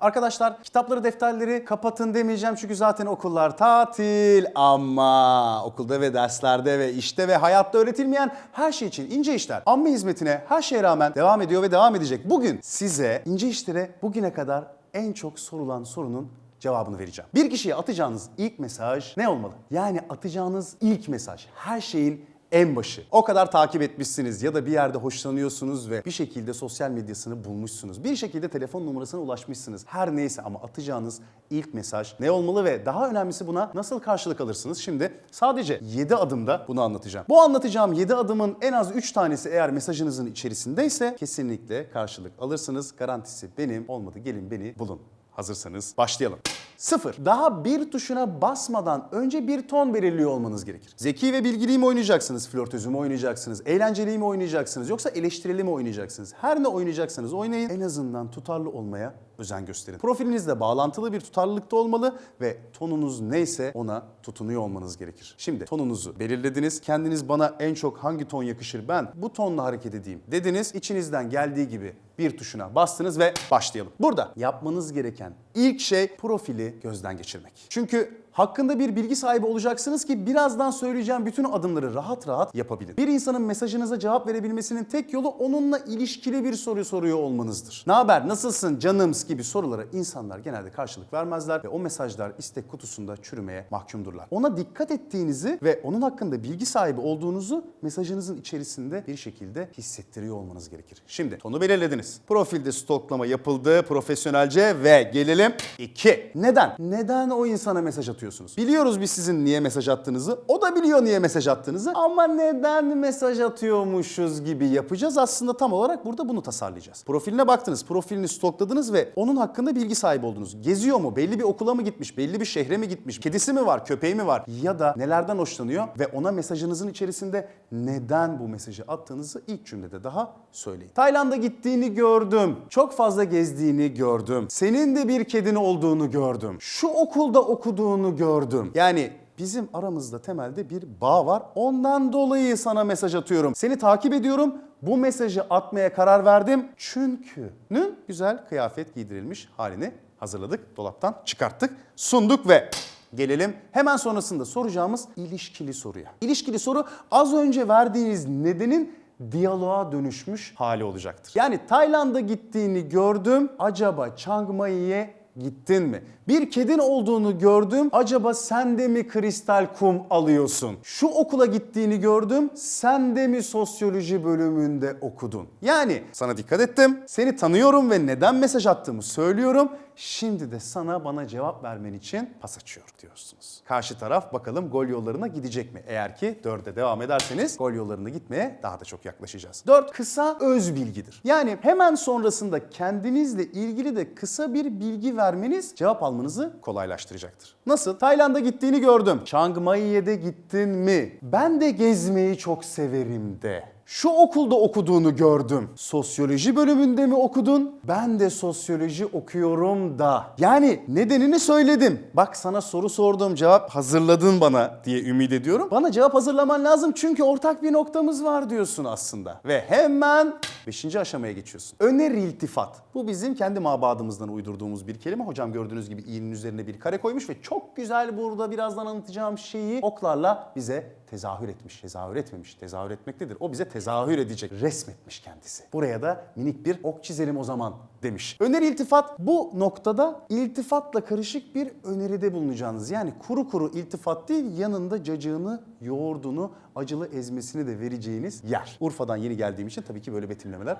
Arkadaşlar kitapları defterleri kapatın demeyeceğim çünkü zaten okullar tatil ama okulda ve derslerde ve işte ve hayatta öğretilmeyen her şey için ince işler amme hizmetine her şeye rağmen devam ediyor ve devam edecek. Bugün size ince işlere bugüne kadar en çok sorulan sorunun cevabını vereceğim. Bir kişiye atacağınız ilk mesaj ne olmalı? Yani atacağınız ilk mesaj her şeyin en başı. O kadar takip etmişsiniz ya da bir yerde hoşlanıyorsunuz ve bir şekilde sosyal medyasını bulmuşsunuz. Bir şekilde telefon numarasına ulaşmışsınız. Her neyse ama atacağınız ilk mesaj ne olmalı ve daha önemlisi buna nasıl karşılık alırsınız? Şimdi sadece 7 adımda bunu anlatacağım. Bu anlatacağım 7 adımın en az 3 tanesi eğer mesajınızın içerisindeyse kesinlikle karşılık alırsınız. Garantisi benim. Olmadı gelin beni bulun. Hazırsanız başlayalım. Sıfır. Daha bir tuşuna basmadan önce bir ton belirliyor olmanız gerekir. Zeki ve bilgili mi oynayacaksınız, flörtözü mü oynayacaksınız, eğlenceli mi oynayacaksınız yoksa eleştirili mi oynayacaksınız? Her ne oynayacaksanız oynayın. En azından tutarlı olmaya özen gösterin. Profilinizle bağlantılı bir tutarlılıkta olmalı ve tonunuz neyse ona tutunuyor olmanız gerekir. Şimdi tonunuzu belirlediniz. Kendiniz bana en çok hangi ton yakışır ben bu tonla hareket edeyim dediniz. İçinizden geldiği gibi bir tuşuna bastınız ve başlayalım. Burada yapmanız gereken ilk şey profili gözden geçirmek. Çünkü hakkında bir bilgi sahibi olacaksınız ki birazdan söyleyeceğim bütün adımları rahat rahat yapabilin. Bir insanın mesajınıza cevap verebilmesinin tek yolu onunla ilişkili bir soru soruyor olmanızdır. Ne haber, nasılsın, canıms gibi sorulara insanlar genelde karşılık vermezler ve o mesajlar istek kutusunda çürümeye mahkumdurlar. Ona dikkat ettiğinizi ve onun hakkında bilgi sahibi olduğunuzu mesajınızın içerisinde bir şekilde hissettiriyor olmanız gerekir. Şimdi tonu belirlediniz. Profilde stoklama yapıldı profesyonelce ve gelelim 2. Neden? Neden o insana mesaj atıyorsunuz? Biliyoruz biz sizin niye mesaj attığınızı. O da biliyor niye mesaj attığınızı. Ama neden mesaj atıyormuşuz gibi yapacağız. Aslında tam olarak burada bunu tasarlayacağız. Profiline baktınız, profilini stokladınız ve onun hakkında bilgi sahibi oldunuz. Geziyor mu? Belli bir okula mı gitmiş? Belli bir şehre mi gitmiş? Kedisi mi var? Köpeği mi var? Ya da nelerden hoşlanıyor? Ve ona mesajınızın içerisinde neden bu mesajı attığınızı ilk cümlede daha söyleyin. Tayland'a gittiğini gördüm. Çok fazla gezdiğini gördüm. Senin de bir kedin olduğunu gördüm. Şu okulda okuduğunu gördüm. Yani Bizim aramızda temelde bir bağ var. Ondan dolayı sana mesaj atıyorum. Seni takip ediyorum. Bu mesajı atmaya karar verdim. Çünkü nün güzel kıyafet giydirilmiş halini hazırladık. Dolaptan çıkarttık, sunduk ve Gelelim hemen sonrasında soracağımız ilişkili soruya. İlişkili soru az önce verdiğiniz nedenin diyaloğa dönüşmüş hali olacaktır. Yani Tayland'a gittiğini gördüm. Acaba Chiang Mai'ye gittin mi? Bir kedin olduğunu gördüm. Acaba sen de mi kristal kum alıyorsun? Şu okula gittiğini gördüm. Sen de mi sosyoloji bölümünde okudun? Yani sana dikkat ettim. Seni tanıyorum ve neden mesaj attığımı söylüyorum. Şimdi de sana bana cevap vermen için pas açıyor diyorsunuz. Karşı taraf bakalım gol yollarına gidecek mi? Eğer ki 4'e devam ederseniz gol yollarına gitmeye daha da çok yaklaşacağız. 4 kısa öz bilgidir. Yani hemen sonrasında kendinizle ilgili de kısa bir bilgi vermeniz cevap almanızı kolaylaştıracaktır. Nasıl? Tayland'a gittiğini gördüm. Chiang Mai'ye de gittin mi? Ben de gezmeyi çok severim de. Şu okulda okuduğunu gördüm. Sosyoloji bölümünde mi okudun? Ben de sosyoloji okuyorum da. Yani nedenini söyledim. Bak sana soru sordum, cevap hazırladın bana diye ümit ediyorum. Bana cevap hazırlaman lazım çünkü ortak bir noktamız var diyorsun aslında. Ve hemen 5. aşamaya geçiyorsun. Öneri iltifat. Bu bizim kendi mabadımızdan uydurduğumuz bir kelime. Hocam gördüğünüz gibi i'nin üzerine bir kare koymuş ve çok güzel burada birazdan anlatacağım şeyi oklarla bize tezahür etmiş. Tezahür etmemiş. Tezahür etmektedir. O bize tezahür edecek. Resmetmiş kendisi. Buraya da minik bir ok çizelim o zaman demiş. Öneri iltifat bu noktada iltifatla karışık bir öneride bulunacağınız. Yani kuru kuru iltifat değil yanında cacığını, yoğurdunu, acılı ezmesini de vereceğiniz yer. Urfa'dan yeni geldiğim için tabii ki böyle betimlemeler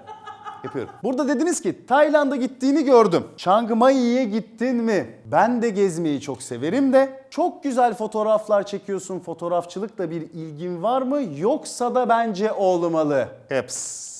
yapıyorum. Burada dediniz ki Tayland'a gittiğini gördüm. Chiang Mai'ye gittin mi? Ben de gezmeyi çok severim de çok güzel fotoğraflar çekiyorsun. Fotoğrafçılıkla bir ilgin var mı? Yoksa da bence olmalı. Heps.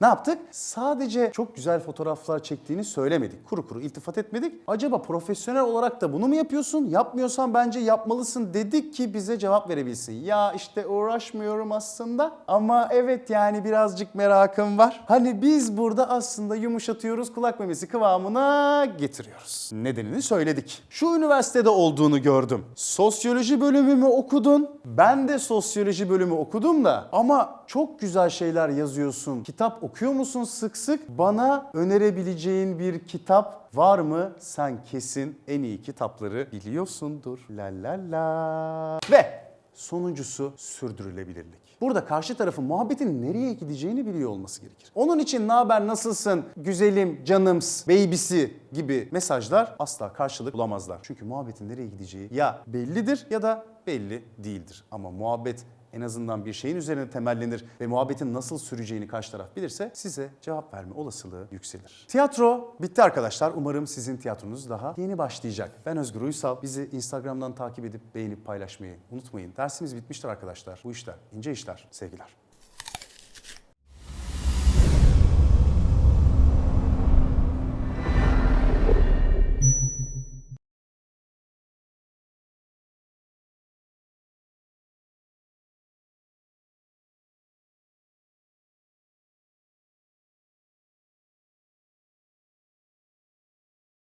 Ne yaptık? Sadece çok güzel fotoğraflar çektiğini söylemedik. Kuru kuru iltifat etmedik. Acaba profesyonel olarak da bunu mu yapıyorsun? Yapmıyorsan bence yapmalısın dedik ki bize cevap verebilsin. Ya işte uğraşmıyorum aslında ama evet yani birazcık merakım var. Hani biz burada aslında yumuşatıyoruz kulak memesi kıvamına getiriyoruz. Nedenini söyledik. Şu üniversitede olduğunu gördüm. Sosyoloji bölümü mü okudun? Ben de sosyoloji bölümü okudum da ama çok güzel şeyler yazıyorsun. Kitap okuyor musun sık sık? Bana önerebileceğin bir kitap var mı? Sen kesin en iyi kitapları biliyorsundur. La la la. Ve sonuncusu sürdürülebilirlik. Burada karşı tarafın muhabbetin nereye gideceğini biliyor olması gerekir. Onun için ne haber, nasılsın, güzelim, canıms, babysi gibi mesajlar asla karşılık bulamazlar. Çünkü muhabbetin nereye gideceği ya bellidir ya da belli değildir. Ama muhabbet en azından bir şeyin üzerine temellenir ve muhabbetin nasıl süreceğini karşı taraf bilirse size cevap verme olasılığı yükselir. Tiyatro bitti arkadaşlar. Umarım sizin tiyatronuz daha yeni başlayacak. Ben Özgür Uysal. Bizi Instagram'dan takip edip beğenip paylaşmayı unutmayın. Dersimiz bitmiştir arkadaşlar. Bu işler ince işler. Sevgiler.